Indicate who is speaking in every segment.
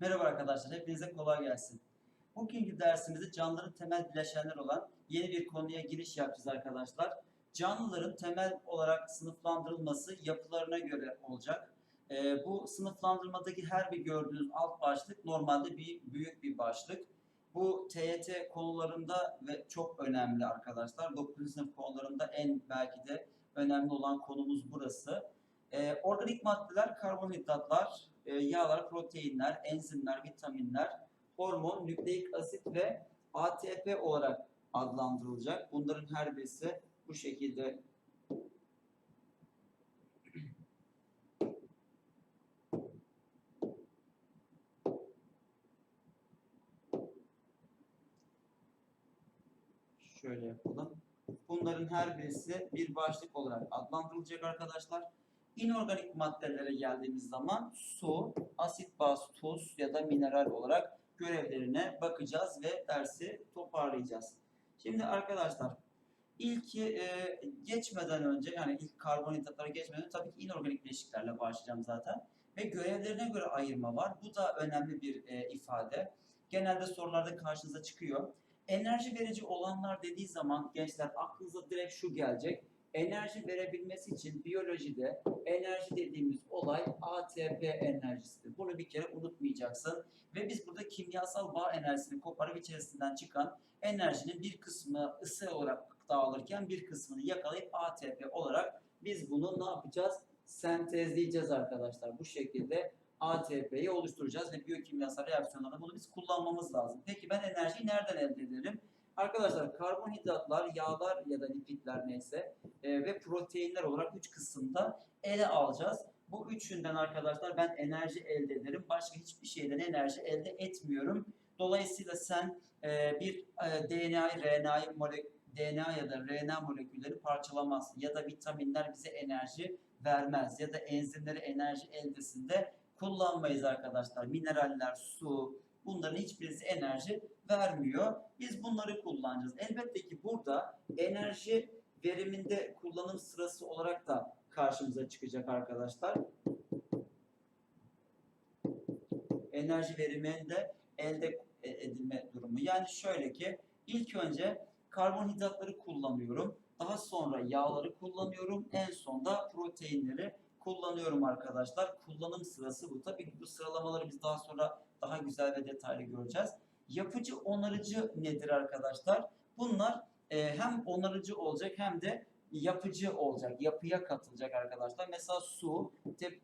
Speaker 1: Merhaba arkadaşlar, hepinize kolay gelsin. Bugünkü dersimizde canlıların temel bileşenler olan yeni bir konuya giriş yapacağız arkadaşlar. Canlıların temel olarak sınıflandırılması yapılarına göre olacak. Ee, bu sınıflandırmadaki her bir gördüğünüz alt başlık normalde bir büyük bir başlık. Bu TYT konularında ve çok önemli arkadaşlar. 9. sınıf konularında en belki de önemli olan konumuz burası. Ee, organik maddeler, karbonhidratlar, e, yağlar, proteinler, enzimler, vitaminler, hormon, nükleik asit ve ATP olarak adlandırılacak. Bunların her birisi bu şekilde şöyle yapalım. Bunların her birisi bir başlık olarak adlandırılacak arkadaşlar. İnorganik maddelere geldiğimiz zaman su, asit, baz, tuz ya da mineral olarak görevlerine bakacağız ve dersi toparlayacağız. Şimdi arkadaşlar ilk e, geçmeden önce yani ilk karbonhidratlara geçmeden önce tabii ki inorganik bileşiklerle başlayacağım zaten. Ve görevlerine göre ayırma var. Bu da önemli bir e, ifade. Genelde sorularda karşınıza çıkıyor. Enerji verici olanlar dediği zaman gençler aklınıza direkt şu gelecek. Enerji verebilmesi için biyolojide enerji dediğimiz olay ATP enerjisidir. Bunu bir kere unutmayacaksın. Ve biz burada kimyasal bağ enerjisini koparıp içerisinden çıkan enerjinin bir kısmı ısı olarak dağılırken bir kısmını yakalayıp ATP olarak biz bunu ne yapacağız? Sentezleyeceğiz arkadaşlar. Bu şekilde ATP'yi oluşturacağız ve biyokimyasal reaksiyonlarda bunu biz kullanmamız lazım. Peki ben enerjiyi nereden elde ederim? Arkadaşlar karbonhidratlar, yağlar ya da lipidler neyse e, ve proteinler olarak üç kısımda ele alacağız. Bu üçünden arkadaşlar ben enerji elde ederim. Başka hiçbir şeyden enerji elde etmiyorum. Dolayısıyla sen e, bir e, DNA'yı, RNA'yı DNA ya da RNA molekülleri parçalamazsın ya da vitaminler bize enerji vermez ya da enzimleri enerji eldesinde kullanmayız arkadaşlar. Mineraller, su bunların hiçbirisi enerji vermiyor. Biz bunları kullanacağız. Elbette ki burada enerji veriminde kullanım sırası olarak da karşımıza çıkacak arkadaşlar. Enerji veriminde elde edilme durumu. Yani şöyle ki ilk önce karbonhidratları kullanıyorum. Daha sonra yağları kullanıyorum. En sonda proteinleri kullanıyorum arkadaşlar. Kullanım sırası bu. Tabii ki bu sıralamaları biz daha sonra daha güzel ve detaylı göreceğiz. Yapıcı onarıcı nedir arkadaşlar? Bunlar e, hem onarıcı olacak hem de yapıcı olacak, yapıya katılacak arkadaşlar. Mesela su,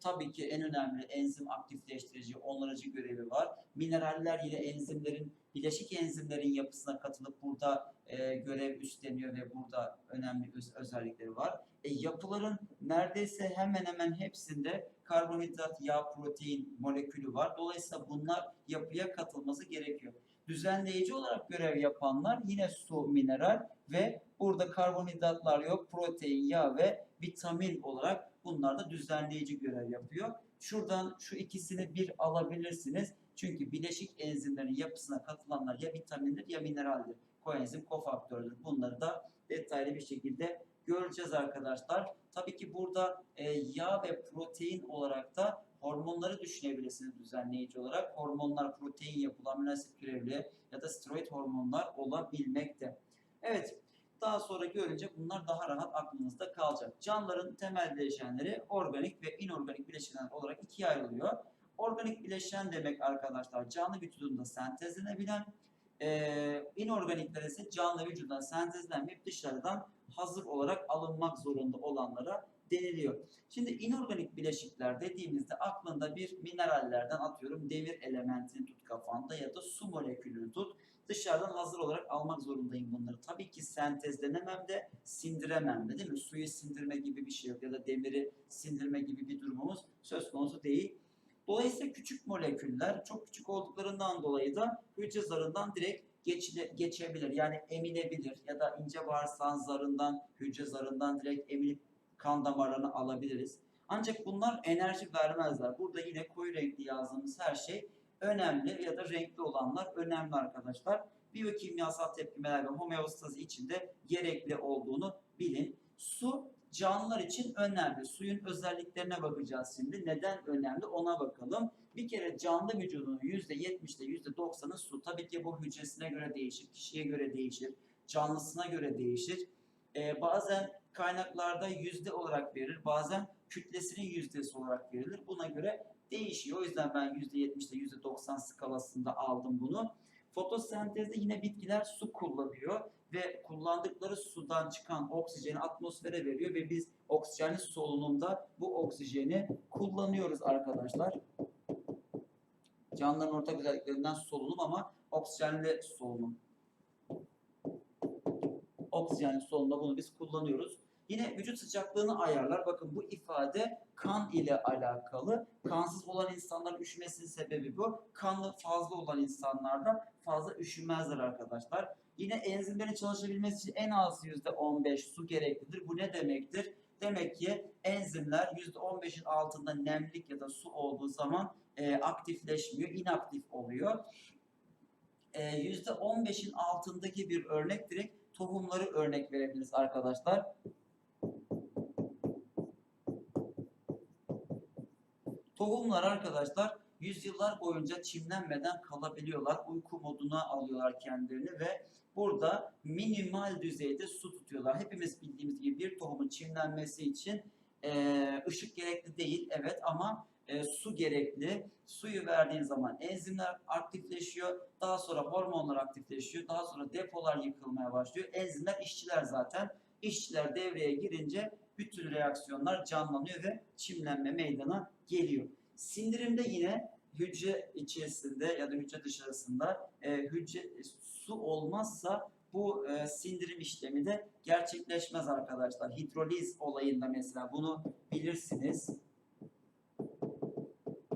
Speaker 1: tabii ki en önemli enzim aktifleştirici, onarıcı görevi var. Mineraller yine enzimlerin, bileşik enzimlerin yapısına katılıp burada e, görev üstleniyor ve burada önemli öz, özellikleri var. E, yapıların neredeyse hemen hemen hepsinde karbonhidrat, yağ, protein molekülü var. Dolayısıyla bunlar yapıya katılması gerekiyor. Düzenleyici olarak görev yapanlar yine su, mineral ve burada karbonhidratlar yok, protein, yağ ve vitamin olarak bunlar da düzenleyici görev yapıyor. Şuradan şu ikisini bir alabilirsiniz. Çünkü bileşik enzimlerin yapısına katılanlar ya vitamindir ya mineraldir. Koenzim, kofaktördür. Bunları da detaylı bir şekilde göreceğiz arkadaşlar. Tabii ki burada e, yağ ve protein olarak da hormonları düşünebilirsiniz düzenleyici olarak. Hormonlar protein yapılan amino asit türevli ya da steroid hormonlar olabilmekte. Evet, daha sonra görünce bunlar daha rahat aklınızda kalacak. Canlıların temel bileşenleri organik ve inorganik bileşenler olarak ikiye ayrılıyor. Organik bileşen demek arkadaşlar canlı vücudunda sentezlenebilen, e, inorganikler ise canlı vücudundan sentezlenmeyip dışarıdan hazır olarak alınmak zorunda olanlara deniliyor. Şimdi inorganik bileşikler dediğimizde aklında bir minerallerden atıyorum demir elementini tut kafanda ya da su molekülünü tut. Dışarıdan hazır olarak almak zorundayım bunları. Tabii ki sentezlenemem de sindiremem de değil mi? Suyu sindirme gibi bir şey yok ya da demiri sindirme gibi bir durumumuz söz konusu değil. Dolayısıyla küçük moleküller çok küçük olduklarından dolayı da hücre zarından direkt geçile, geçebilir. Yani emilebilir ya da ince bağırsağın zarından, hücre zarından direkt emilip kan damarlarını alabiliriz. Ancak bunlar enerji vermezler. Burada yine koyu renkli yazdığımız her şey önemli ya da renkli olanlar önemli arkadaşlar. Biyokimyasal tepkimeler ve homeostazi içinde gerekli olduğunu bilin. Su canlılar için önemli. Suyun özelliklerine bakacağız şimdi. Neden önemli ona bakalım. Bir kere canlı vücudunun %70'de %90'ı su. Tabii ki bu hücresine göre değişir, kişiye göre değişir, canlısına göre değişir. Ee, bazen kaynaklarda yüzde olarak verilir, bazen kütlesinin yüzdesi olarak verilir. Buna göre değişiyor. O yüzden ben %70'de %90 skalasında aldım bunu. Fotosentezde yine bitkiler su kullanıyor ve kullandıkları sudan çıkan oksijeni atmosfere veriyor ve biz oksijenli solunumda bu oksijeni kullanıyoruz arkadaşlar. Canlıların ortak özelliklerinden solunum ama oksijenli solunum. Oksijenli solunumda bunu biz kullanıyoruz. Yine vücut sıcaklığını ayarlar. Bakın bu ifade kan ile alakalı. Kansız olan insanların üşümesinin sebebi bu. Kanlı fazla olan insanlarda fazla üşümezler arkadaşlar. Yine enzimlerin çalışabilmesi için en az %15 su gereklidir. Bu ne demektir? Demek ki enzimler %15'in altında nemlik ya da su olduğu zaman e, aktifleşmiyor, inaktif oluyor. E, %15'in altındaki bir örnek direkt tohumları örnek verebiliriz arkadaşlar. Tohumlar arkadaşlar yüzyıllar boyunca çimlenmeden kalabiliyorlar. Uyku moduna alıyorlar kendilerini ve burada minimal düzeyde su tutuyorlar. Hepimiz bildiğimiz gibi bir tohumun çimlenmesi için e, ışık gerekli değil evet ama e, su gerekli. Suyu verdiğin zaman enzimler aktifleşiyor. Daha sonra hormonlar aktifleşiyor. Daha sonra depolar yıkılmaya başlıyor. Enzimler işçiler zaten. İşçiler devreye girince bütün reaksiyonlar canlanıyor ve çimlenme meydana geliyor. Sindirimde yine hücre içerisinde ya da hücre dışarısında e, hücre e, su olmazsa bu e, sindirim işlemi de gerçekleşmez arkadaşlar. Hidroliz olayında mesela bunu bilirsiniz.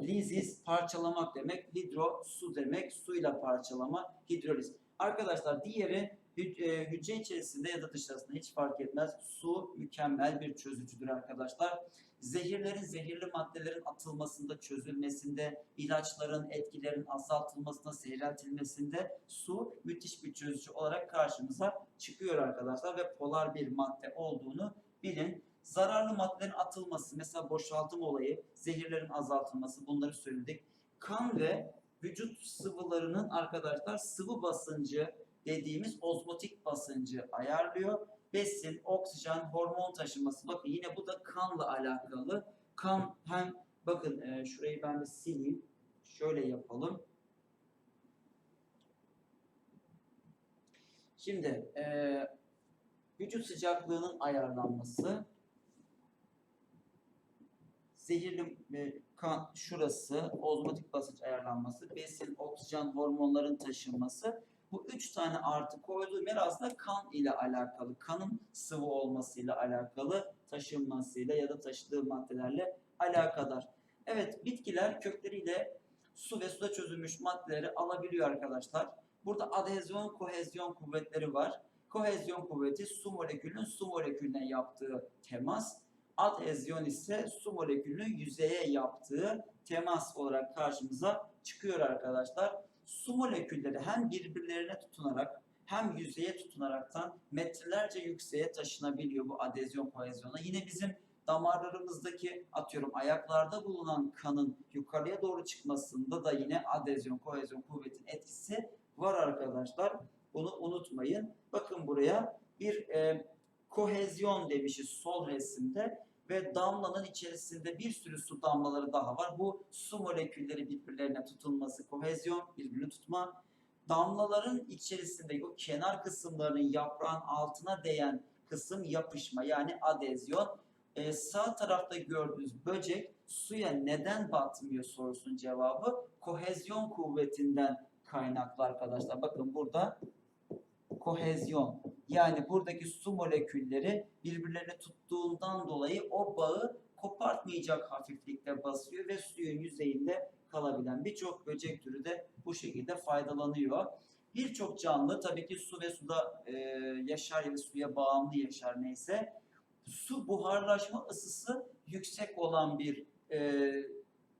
Speaker 1: Lizis parçalamak demek, hidro su demek, suyla parçalama, hidroliz. Arkadaşlar diğeri hücre içerisinde ya da dışarısında hiç fark etmez. Su mükemmel bir çözücüdür arkadaşlar. Zehirlerin, zehirli maddelerin atılmasında, çözülmesinde, ilaçların etkilerinin azaltılmasında, seyreltilmesinde su müthiş bir çözücü olarak karşımıza çıkıyor arkadaşlar ve polar bir madde olduğunu bilin. Zararlı maddelerin atılması, mesela boşaltım olayı, zehirlerin azaltılması bunları söyledik. Kan ve vücut sıvılarının arkadaşlar sıvı basıncı dediğimiz ozmotik basıncı ayarlıyor. Besin, oksijen, hormon taşıması. Bakın yine bu da kanla alakalı. Kan hem bakın e, şurayı ben bir sileyim. Şöyle yapalım. Şimdi e, vücut sıcaklığının ayarlanması, zehirli e, kan şurası, ozmotik basınç ayarlanması, besin, oksijen, hormonların taşınması. Bu üç tane artı koyduğum yer aslında kan ile alakalı. Kanın sıvı olmasıyla alakalı, taşınmasıyla ya da taşıdığı maddelerle alakadar. Evet, bitkiler kökleriyle su ve suda çözülmüş maddeleri alabiliyor arkadaşlar. Burada adhezyon, kohezyon kuvvetleri var. Kohezyon kuvveti su molekülünün su molekülüne yaptığı temas. Adhezyon ise su molekülünün yüzeye yaptığı temas olarak karşımıza çıkıyor arkadaşlar. Su molekülleri hem birbirlerine tutunarak hem yüzeye tutunaraktan metrelerce yükseğe taşınabiliyor bu adezyon kohezyona. Yine bizim damarlarımızdaki atıyorum ayaklarda bulunan kanın yukarıya doğru çıkmasında da yine adezyon kohezyon kuvvetin etkisi var arkadaşlar. Bunu unutmayın. Bakın buraya bir e, kohezyon demişiz sol resimde ve damlanın içerisinde bir sürü su damlaları daha var. Bu su molekülleri birbirlerine tutulması, kohezyon, birbirini tutma. Damlaların içerisinde o kenar kısımlarının yaprağın altına değen kısım yapışma yani adezyon. Ee, sağ tarafta gördüğünüz böcek suya neden batmıyor sorusunun cevabı kohezyon kuvvetinden kaynaklı arkadaşlar. Bakın burada kohezyon yani buradaki su molekülleri birbirlerine tuttuğundan dolayı o bağı kopartmayacak hafiflikte basıyor ve suyun yüzeyinde kalabilen birçok böcek türü de bu şekilde faydalanıyor. Birçok canlı tabii ki su ve suda e, yaşar ya da suya bağımlı yaşar neyse. Su buharlaşma ısısı yüksek olan bir e,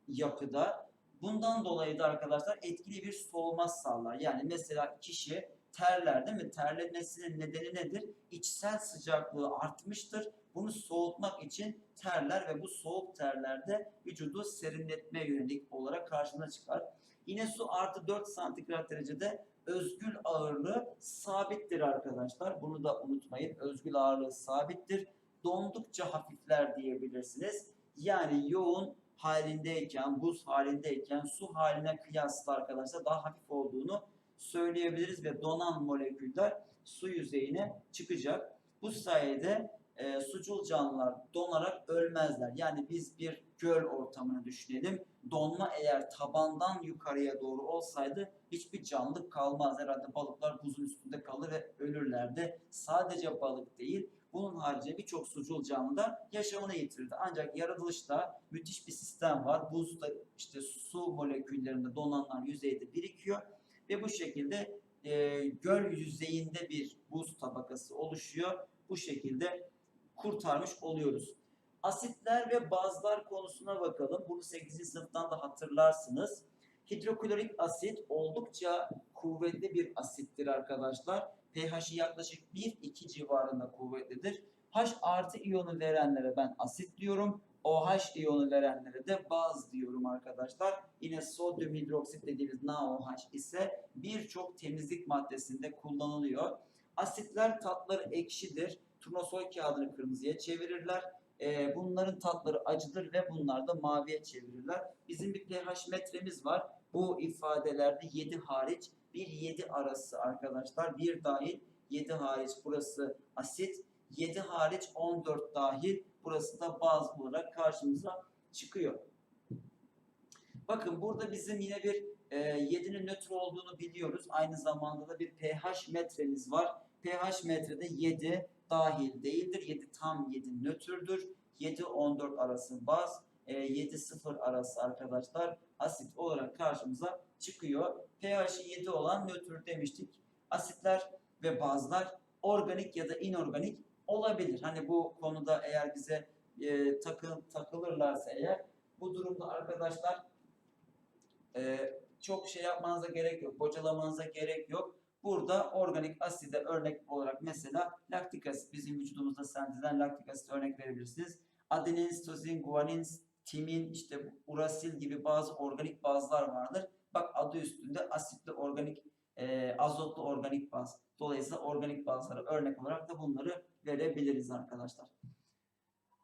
Speaker 1: yapıda. Bundan dolayı da arkadaşlar etkili bir soğuma sağlar. Yani mesela kişi terler değil mi? Terlemesinin nedeni nedir? İçsel sıcaklığı artmıştır. Bunu soğutmak için terler ve bu soğuk terlerde vücudu serinletmeye yönelik olarak karşına çıkar. Yine su artı 4 santigrat derecede özgül ağırlığı sabittir arkadaşlar. Bunu da unutmayın. Özgül ağırlığı sabittir. Dondukça hafifler diyebilirsiniz. Yani yoğun halindeyken, buz halindeyken su haline kıyasla arkadaşlar daha hafif olduğunu söyleyebiliriz ve donan moleküller su yüzeyine çıkacak. Bu sayede e, sucul canlılar donarak ölmezler. Yani biz bir göl ortamını düşünelim. Donma eğer tabandan yukarıya doğru olsaydı hiçbir canlı kalmaz. Herhalde balıklar buzun üstünde kalır ve ölürlerdi. Sadece balık değil, bunun haricinde birçok sucul canlı da yaşamını yitirdi. Ancak yaratılışta müthiş bir sistem var. Buzda işte su moleküllerinde donanlar yüzeyde birikiyor ve bu şekilde e, göl yüzeyinde bir buz tabakası oluşuyor. Bu şekilde kurtarmış oluyoruz. Asitler ve bazlar konusuna bakalım. Bunu 8. sınıftan da hatırlarsınız. Hidroklorik asit oldukça kuvvetli bir asittir arkadaşlar. pH'i yaklaşık 1-2 civarında kuvvetlidir. H artı iyonu verenlere ben asit diyorum. OH iyonu verenlere de baz diyorum arkadaşlar. Yine sodyum hidroksit dediğimiz NaOH ise birçok temizlik maddesinde kullanılıyor. Asitler tatları ekşidir. Turnusol kağıdını kırmızıya çevirirler. Ee, bunların tatları acıdır ve bunlar da maviye çevirirler. Bizim bir pH metremiz var. Bu ifadelerde 7 hariç bir 7 arası arkadaşlar. 1 dahil 7 hariç burası asit. 7 hariç 14 dahil burası da baz olarak karşımıza çıkıyor. Bakın burada bizim yine bir e, 7'nin nötr olduğunu biliyoruz. Aynı zamanda da bir pH metremiz var. pH metrede 7 dahil değildir. 7 tam 7 nötrdür. 7-14 arası baz, e, 7-0 arası arkadaşlar asit olarak karşımıza çıkıyor. pH'i 7 olan nötr demiştik. Asitler ve bazlar organik ya da inorganik olabilir. Hani bu konuda eğer bize e, takıl, takılırlarsa eğer bu durumda arkadaşlar e, çok şey yapmanıza gerek yok. Bocalamanıza gerek yok. Burada organik aside örnek olarak mesela laktik asit bizim vücudumuzda sentezlen laktik asit örnek verebilirsiniz. Adenin, sitozin, guanin, timin, işte urasil gibi bazı organik bazlar vardır. Bak adı üstünde asitli organik, e, azotlu organik baz. Dolayısıyla organik bazlara örnek olarak da bunları verebiliriz arkadaşlar.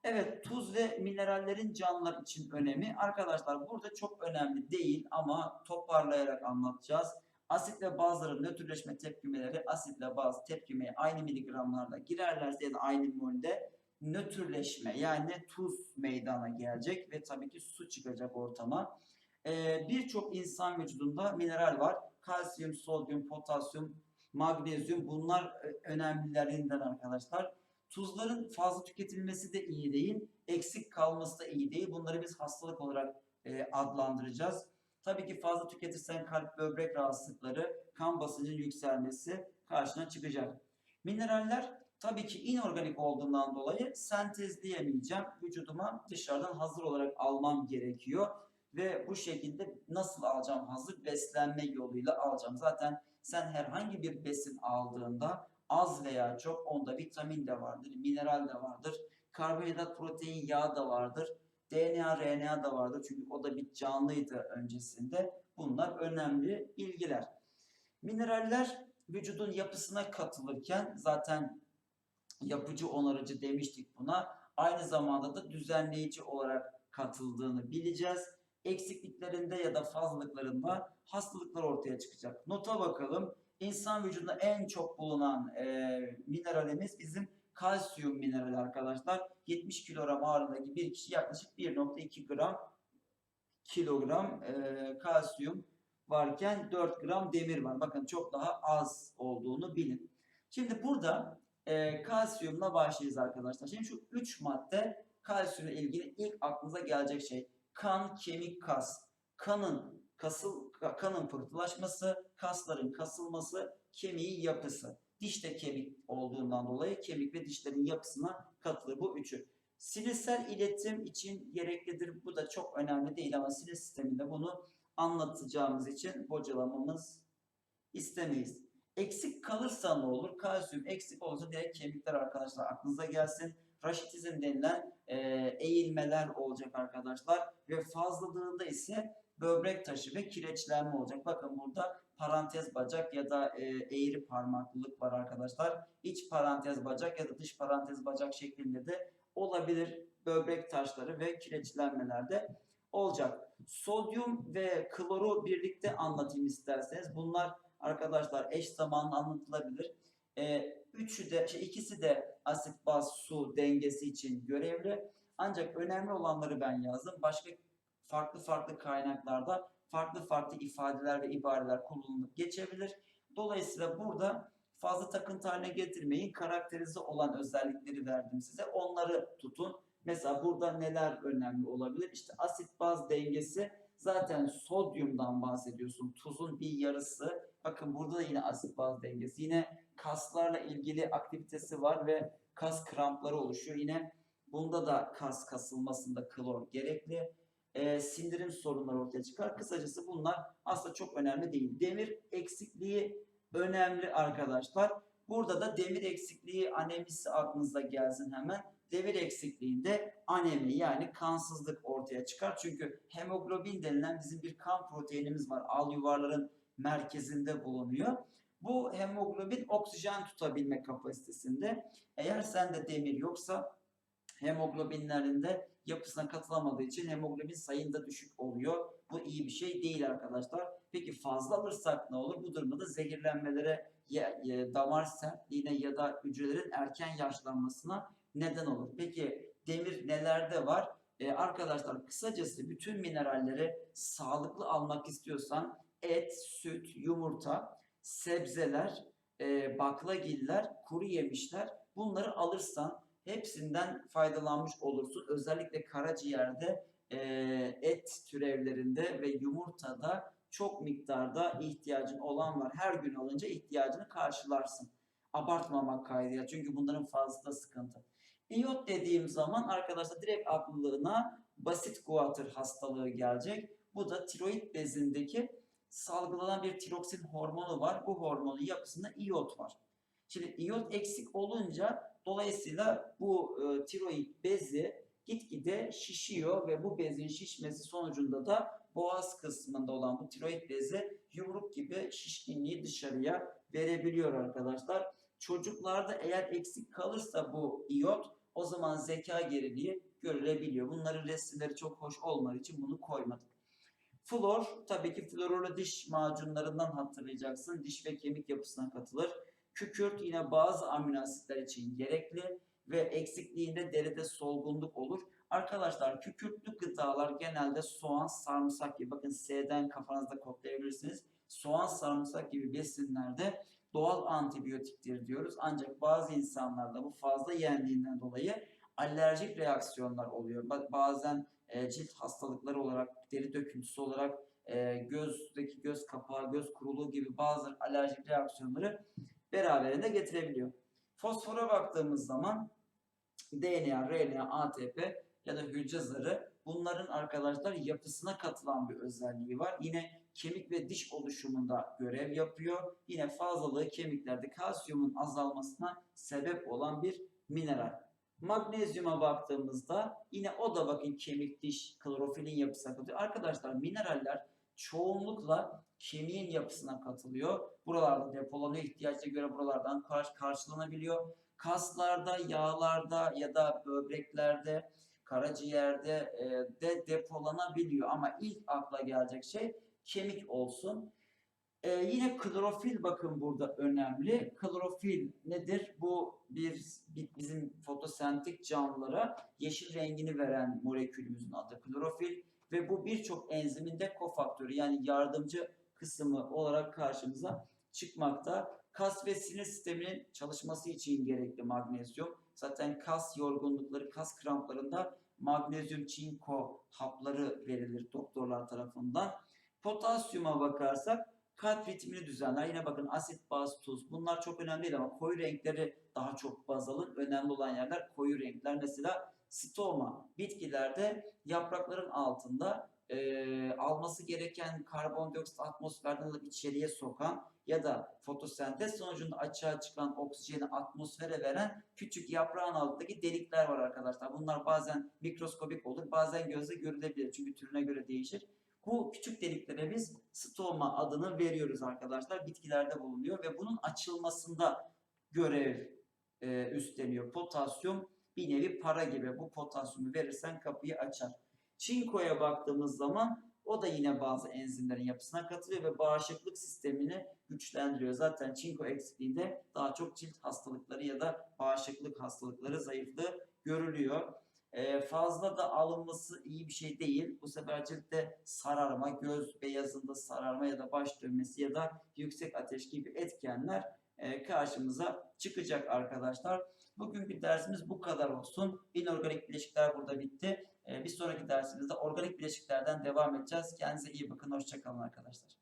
Speaker 1: Evet tuz ve minerallerin canlılar için önemi. Arkadaşlar burada çok önemli değil ama toparlayarak anlatacağız. Asit ve bazların nötrleşme tepkimeleri asitle baz tepkimeye aynı miligramlarda girerlerse ya da aynı molde nötrleşme yani tuz meydana gelecek ve tabii ki su çıkacak ortama. Ee, Birçok insan vücudunda mineral var. Kalsiyum, sodyum, potasyum, magnezyum bunlar e, önemlilerinden arkadaşlar. Tuzların fazla tüketilmesi de iyi değil, eksik kalması da iyi değil. Bunları biz hastalık olarak e, adlandıracağız. Tabii ki fazla tüketirsen kalp böbrek rahatsızlıkları, kan basıncının yükselmesi karşına çıkacak. Mineraller tabii ki inorganik olduğundan dolayı sentezleyemeyeceğim. Vücuduma dışarıdan hazır olarak almam gerekiyor. Ve bu şekilde nasıl alacağım hazır? Beslenme yoluyla alacağım. Zaten sen herhangi bir besin aldığında az veya çok onda vitamin de vardır, mineral de vardır, karbonhidrat, protein, yağ da vardır. DNA, RNA da vardır çünkü o da bir canlıydı öncesinde. Bunlar önemli bilgiler. Mineraller vücudun yapısına katılırken zaten yapıcı onarıcı demiştik buna. Aynı zamanda da düzenleyici olarak katıldığını bileceğiz. Eksikliklerinde ya da fazlalıklarında hastalıklar ortaya çıkacak. Nota bakalım. İnsan vücudunda en çok bulunan e, mineralimiz bizim kalsiyum minerali arkadaşlar. 70 kilogram ağırlığındaki bir kişi yaklaşık 1.2 gram kilogram e, kalsiyum varken 4 gram demir var. Bakın çok daha az olduğunu bilin. Şimdi burada e, kalsiyumla başlayacağız arkadaşlar. Şimdi şu 3 madde kalsiyumla ilgili ilk aklınıza gelecek şey. Kan, kemik, kas. Kanın kasıl kanın pıhtılaşması, kasların kasılması, kemiğin yapısı. Diş de kemik olduğundan dolayı kemik ve dişlerin yapısına katılır bu üçü. Sinirsel iletim için gereklidir. Bu da çok önemli değil ama sinir sisteminde bunu anlatacağımız için bocalamamız istemeyiz. Eksik kalırsa ne olur? Kalsiyum eksik olursa direkt kemikler arkadaşlar aklınıza gelsin. Raşitizm denilen e, eğilmeler olacak arkadaşlar. Ve fazlalığında ise böbrek taşı ve kireçlenme olacak. Bakın burada parantez bacak ya da e, eğri parmaklılık var arkadaşlar. İç parantez bacak ya da dış parantez bacak şeklinde de olabilir. Böbrek taşları ve kireçlenmelerde olacak. Sodyum ve kloru birlikte anlatayım isterseniz. Bunlar arkadaşlar eş zamanlı anlatılabilir. Ee, üçü de, şey, ikisi de asit baz su dengesi için görevli. Ancak önemli olanları ben yazdım. Başka farklı farklı kaynaklarda farklı farklı ifadeler ve ibareler kullanılıp geçebilir. Dolayısıyla burada fazla takıntı haline getirmeyin. Karakterize olan özellikleri verdim size. Onları tutun. Mesela burada neler önemli olabilir? İşte asit baz dengesi zaten sodyumdan bahsediyorsun. Tuzun bir yarısı. Bakın burada da yine asit baz dengesi. Yine kaslarla ilgili aktivitesi var ve kas krampları oluşuyor. Yine bunda da kas kasılmasında klor gerekli. Ee, sindirim sorunları ortaya çıkar. Kısacası bunlar aslında çok önemli değil. Demir eksikliği önemli arkadaşlar. Burada da demir eksikliği anemisi aklınıza gelsin hemen demir eksikliğinde anemi yani kansızlık ortaya çıkar. Çünkü hemoglobin denilen bizim bir kan proteinimiz var. Al yuvarların merkezinde bulunuyor. Bu hemoglobin oksijen tutabilme kapasitesinde. Eğer sende demir yoksa hemoglobinlerinde yapısına katılamadığı için hemoglobin sayında düşük oluyor. Bu iyi bir şey değil arkadaşlar. Peki fazla alırsak ne olur? Bu durumda da zehirlenmelere, ya, ya, damar sertliğine ya da hücrelerin erken yaşlanmasına neden olur. Peki demir nelerde var? Ee, arkadaşlar kısacası bütün mineralleri sağlıklı almak istiyorsan et, süt, yumurta, sebzeler, e, baklagiller, kuru yemişler bunları alırsan hepsinden faydalanmış olursun. Özellikle karaciğerde e, et türevlerinde ve yumurtada çok miktarda ihtiyacın olan var. Her gün alınca ihtiyacını karşılarsın. Abartmamak kaydıyla çünkü bunların fazla sıkıntı. İyot dediğim zaman arkadaşlar direkt aklına basit guatr hastalığı gelecek. Bu da tiroid bezindeki salgılanan bir tiroksin hormonu var. Bu hormonun yapısında iyot var. Şimdi iyot eksik olunca dolayısıyla bu e, tiroid bezi gitgide şişiyor ve bu bezin şişmesi sonucunda da boğaz kısmında olan bu tiroid bezi yumruk gibi şişkinliği dışarıya verebiliyor arkadaşlar. Çocuklarda eğer eksik kalırsa bu iyot o zaman zeka geriliği görülebiliyor. Bunların resimleri çok hoş olmadığı için bunu koymadık. Flor, tabii ki florolu diş macunlarından hatırlayacaksın. Diş ve kemik yapısına katılır. Kükürt yine bazı amino asitler için gerekli ve eksikliğinde deride solgunluk olur. Arkadaşlar kükürtlü gıdalar genelde soğan, sarımsak gibi bakın S'den kafanızda kodlayabilirsiniz. Soğan, sarımsak gibi besinlerde doğal antibiyotiktir diyoruz. Ancak bazı insanlarda bu fazla yendiğinden dolayı alerjik reaksiyonlar oluyor. Bazen e, cilt hastalıkları olarak, deri döküntüsü olarak e, gözdeki göz kapağı, göz kuruluğu gibi bazı alerjik reaksiyonları beraberinde getirebiliyor. Fosfora baktığımız zaman DNA, RNA, ATP ya da hücre zarı bunların arkadaşlar yapısına katılan bir özelliği var. Yine kemik ve diş oluşumunda görev yapıyor. Yine fazlalığı kemiklerde kalsiyumun azalmasına sebep olan bir mineral. Magnezyuma baktığımızda yine o da bakın kemik, diş, klorofilin yapısına katılıyor. Arkadaşlar mineraller çoğunlukla kemiğin yapısına katılıyor. Buralarda depolanıyor. İhtiyacına göre buralardan karş karşılanabiliyor. Kaslarda, yağlarda ya da böbreklerde, karaciğerde e, de depolanabiliyor. Ama ilk akla gelecek şey kemik olsun. Ee, yine klorofil bakın burada önemli. Klorofil nedir? Bu bir bizim fotosentik canlılara yeşil rengini veren molekülümüzün adı klorofil ve bu birçok enzimin de kofaktörü yani yardımcı kısmı olarak karşımıza çıkmakta. Kas ve sinir sisteminin çalışması için gerekli magnezyum. Zaten kas yorgunlukları, kas kramplarında magnezyum çinko hapları verilir doktorlar tarafından. Potasyuma bakarsak kalp ritmini düzenler. Yine bakın asit, baz, tuz bunlar çok önemli değil ama koyu renkleri daha çok baz alın. Önemli olan yerler koyu renkler. Mesela stoma bitkilerde yaprakların altında e, alması gereken karbondioksit atmosferden alıp içeriye sokan ya da fotosentez sonucunda açığa çıkan oksijeni atmosfere veren küçük yaprağın altındaki delikler var arkadaşlar. Bunlar bazen mikroskobik olur, bazen gözle görülebilir. Çünkü türüne göre değişir. Bu küçük deliklere biz stoma adını veriyoruz arkadaşlar. Bitkilerde bulunuyor ve bunun açılmasında görev e, üstleniyor. Potasyum bir nevi para gibi. Bu potasyumu verirsen kapıyı açar. Çinkoya baktığımız zaman o da yine bazı enzimlerin yapısına katılıyor ve bağışıklık sistemini güçlendiriyor. Zaten çinko eksikliğinde daha çok cilt hastalıkları ya da bağışıklık hastalıkları, zayıflığı görülüyor. Ee, fazla da alınması iyi bir şey değil. Bu sefer ciltte sararma, göz beyazında sararma ya da baş dönmesi ya da yüksek ateş gibi etkenler e, karşımıza çıkacak arkadaşlar. Bugünkü dersimiz bu kadar olsun. İnorganik bileşikler burada bitti. Ee, bir sonraki dersimizde organik bileşiklerden devam edeceğiz. Kendinize iyi bakın. Hoşçakalın arkadaşlar.